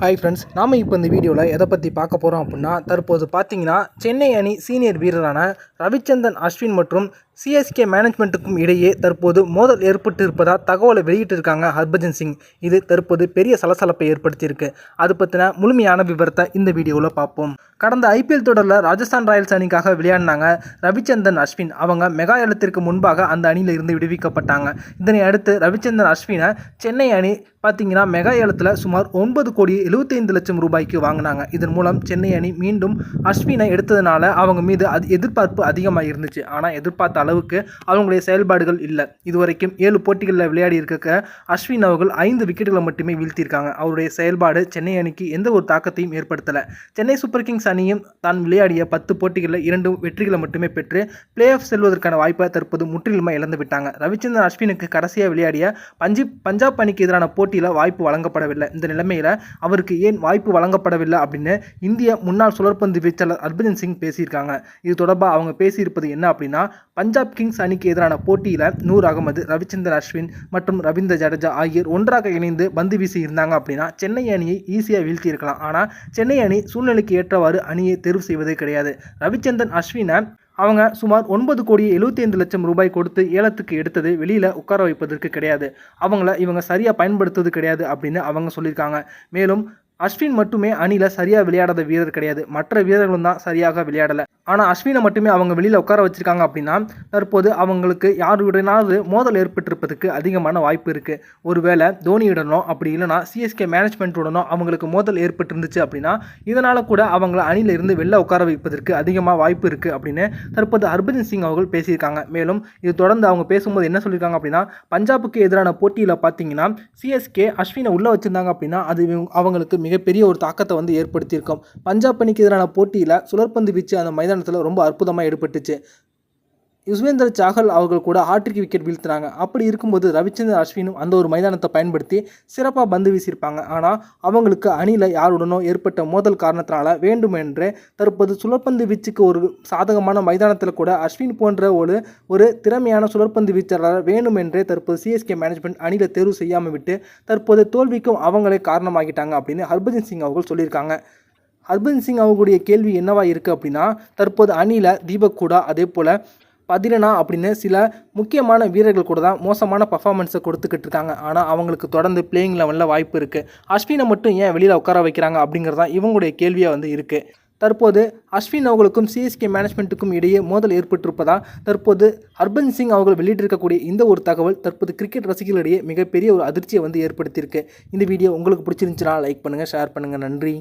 Hi friends நாம் இப்போ இந்த வீடியோவில் எதை பற்றி பார்க்க போகிறோம் அப்படின்னா தற்போது பார்த்தீங்கன்னா சென்னை அணி சீனியர் வீரரான ரவிச்சந்திரன் அஸ்வின் மற்றும் சிஎஸ்கே மேனேஜ்மெண்ட்டுக்கும் இடையே தற்போது மோதல் ஏற்பட்டு இருப்பதாக தகவலை வெளியிட்டிருக்காங்க ஹர்பஜன் சிங். இது தற்போது பெரிய சலசலப்பை ஏற்படுத்தியிருக்கு. அது பற்றின முழுமையான விவரத்தை இந்த வீடியோவில் பார்ப்போம். கடந்த ஐபிஎல் தொடரில் ராஜஸ்தான் ராயல்ஸ் அணிக்காக விளையாடினாங்க ரவிச்சந்திரன் அஸ்வின். அவங்க மெகா ஏலத்திற்கு முன்பாக அந்த அணியில் இருந்து விடுவிக்கப்பட்டாங்க. இதனை அடுத்து ரவிச்சந்திரன் அஸ்வினை சென்னை அணி பார்த்தீங்கன்னா மெகா ஏலத்தில் சுமார் ஒன்பது கோடி எழுபத்தைந்து லட்சம் ரூபாய்க்கு வாங்கினாங்க. இதன் மூலம் சென்னை அணி மீண்டும் அஸ்வினை எடுத்ததுனால அவங்க மீது அது எதிர்பார்ப்பு அதிகமாக இருந்துச்சு. ஆனால் எதிர்பார்த்த அளவுக்கு அவங்களுடைய செயல்பாடுகள் இல்லை. இதுவரைக்கும் ஏழு போட்டிகளில் விளையாடி இருக்க அஸ்வின் அவர்கள் ஐந்து விக்கெட்டுகளை மட்டுமே வீழ்த்தியிருக்காங்க. அவருடைய செயல்பாடு சென்னை அணிக்கு எந்த ஒரு தாக்கத்தையும் ஏற்படுத்தலை. சென்னை சூப்பர் கிங்ஸ் அணியும் தான் விளையாடிய பத்து போட்டிகளில் இரண்டு வெற்றிகளை மட்டுமே பெற்று பிளே ஆஃப் செல்வதற்கான வாய்ப்பை தற்போது முற்றிலுமாக இழந்து விட்டாங்க ரவிச்சந்திரன் அஸ்வினுக்கு கடைசியாக விளையாடிய பஞ்சி பஞ்சாப் அணிக்கு எதிரான போட்டி போட்டியில் வாய்ப்பு வழங்கப்படவில்லை. இந்த நிலைமையில் அவருக்கு ஏன் வாய்ப்பு வழங்கப்படவில்லை அப்படின்னு இந்திய முன்னாள் சுழற்பந்து வீச்சாளர் ஹர்பஜன் சிங் பேசியிருக்காங்க. இது தொடர்பாக அவங்க பேசியிருப்பது என்ன அப்படின்னா பஞ்சாப் கிங்ஸ் அணிக்கு எதிரான போட்டியில் நூர் அகமது ரவிச்சந்திர அஸ்வின் மற்றும் ரவீந்திர ஜடேஜா ஆகியோர் ஒன்றாக இணைந்து பந்து வீசி இருந்தாங்க அப்படின்னா சென்னை அணியை ஈஸியாக வீழ்த்தி இருக்கலாம் ஆனால் சென்னை அணி சூழ்நிலைக்கு ஏற்றவாறு அணியை தேர்வு செய்வதே கிடையாது. ரவிச்சந்திரன் அஸ்வினை அவங்க சுமார் ஒன்பது கோடி எழுபத்தி ஐந்து லட்சம் ரூபாய் கொடுத்து ஏலத்துக்கு எடுத்தது வெளியில் உட்கார வைப்பதற்கு கிடையாது. அவங்கள இவங்க சரியாக பயன்படுத்துவது கிடையாது அப்படின்னு அவங்க சொல்லியிருக்காங்க. மேலும் அஸ்வின் மட்டுமே அணியில் சரியாக விளையாடாத வீரர் கிடையாது. மற்ற வீரர்களும் தான் சரியாக விளையாடலை. ஆனால் அஸ்வினை மட்டுமே அவங்க வெளியில் உட்கார வச்சிருக்காங்க அப்படின்னா தற்போது அவங்களுக்கு யாருடனாவது மோதல் ஏற்பட்டிருப்பதுக்கு அதிகமான வாய்ப்பு இருக்குது ஒருவேளை தோனியுடனோ அப்படி இல்லைனா சிஎஸ்கே மேனேஜ்மெண்ட்டுடனோ அவங்களுக்கு மோதல் ஏற்பட்டிருந்துச்சு அப்படின்னா இதனால் கூட அவங்கள அணியிலிருந்து வெளில உட்கார வைப்பதற்கு அதிகமாக வாய்ப்பு இருக்குது அப்படின்னு தற்போது ஹர்பஜன் சிங் அவர்கள் பேசியிருக்காங்க. மேலும் இது தொடர்ந்து அவங்க பேசும்போது என்ன சொல்லியிருக்காங்க அப்படின்னா பஞ்சாபுக்கு எதிரான போட்டியில் பார்த்தீங்கன்னா சிஎஸ்கே அஸ்வினை உள்ளே வச்சிருந்தாங்க அப்படின்னா அது அவங்களுக்கு மிகப்பெரிய ஒரு தாக்கத்தை வந்து ஏற்படுத்தியிருக்கும். பஞ்சாப் அணிக்கு எதிரான போட்டியில் சுழற்பந்து வீச்சு அந்த மைதானத்தில் ரொம்ப அற்புதமாக ஏற்பட்டுச்சு. யுஸ்வேந்தர் சாகல் அவர்கள் கூட ஹாட்ரிக் விக்கெட் வீழ்த்தினாங்க. அப்படி இருக்கும்போது ரவிச்சந்திரன் அஸ்வினும் அந்த ஒரு மைதானத்தை பயன்படுத்தி சிறப்பாக பந்து வீசியிருப்பாங்க. ஆனால் அவங்களுக்கு அணியில் யாருடனோ ஏற்பட்ட மோதல் காரணத்தினால வேண்டுமென்றே தற்போது சுழற்பந்து வீச்சுக்கு ஒரு சாதகமான மைதானத்தில் கூட அஸ்வின் போன்ற ஒரு ஒரு திறமையான சுழற்பந்து வீச்சாளர் வேண்டுமென்றே தற்போது சிஎஸ்கே மேனேஜ்மெண்ட் அணியில் தேர்வு செய்யாமல் விட்டு தற்போது தோல்விக்கும் அவங்களே காரணமாகிட்டாங்க அப்படின்னு ஹர்பஜன் சிங் அவர்கள் சொல்லியிருக்காங்க. ஹர்பன் சிங் அவர்களுடைய கேள்வி என்னவா இருக்குது அப்படின்னா தற்போது அணியில் தீபக் கூடா அதே போல் பதிரனா அப்படின்னு சில முக்கியமான வீரர்கள் கூட தான் மோசமான பர்ஃபார்மன்ஸை கொடுத்துக்கிட்டு இருக்காங்க. ஆனால் அவங்களுக்கு தொடர்ந்து பிளேயிங் லெவலில் வாய்ப்பு இருக்குது அஸ்வினை மட்டும் ஏன் வெளியில் உட்கார வைக்கிறாங்க அப்படிங்கிறது தான் இவங்களுடைய கேள்வியாக வந்து இருக்குது தற்போது அஸ்வின் அவர்களுக்கும் சிஎஸ்கே மேனேஜ்மெண்ட்டுக்கும் இடையே மோதல் ஏற்பட்டிருப்பதா தற்போது ஹர்பன் சிங் அவர்கள் வெளியிட்டிருக்கக்கூடிய இந்த ஒரு தகவல் தற்போது கிரிக்கெட் ரசிகர்களிடையே மிகப்பெரிய ஒரு அதிர்ச்சியை வந்து ஏற்படுத்தியிருக்கு. இந்த வீடியோ உங்களுக்கு பிடிச்சிருந்துச்சுன்னா லைக் பண்ணுங்கள் ஷேர் பண்ணுங்கள் நன்றி.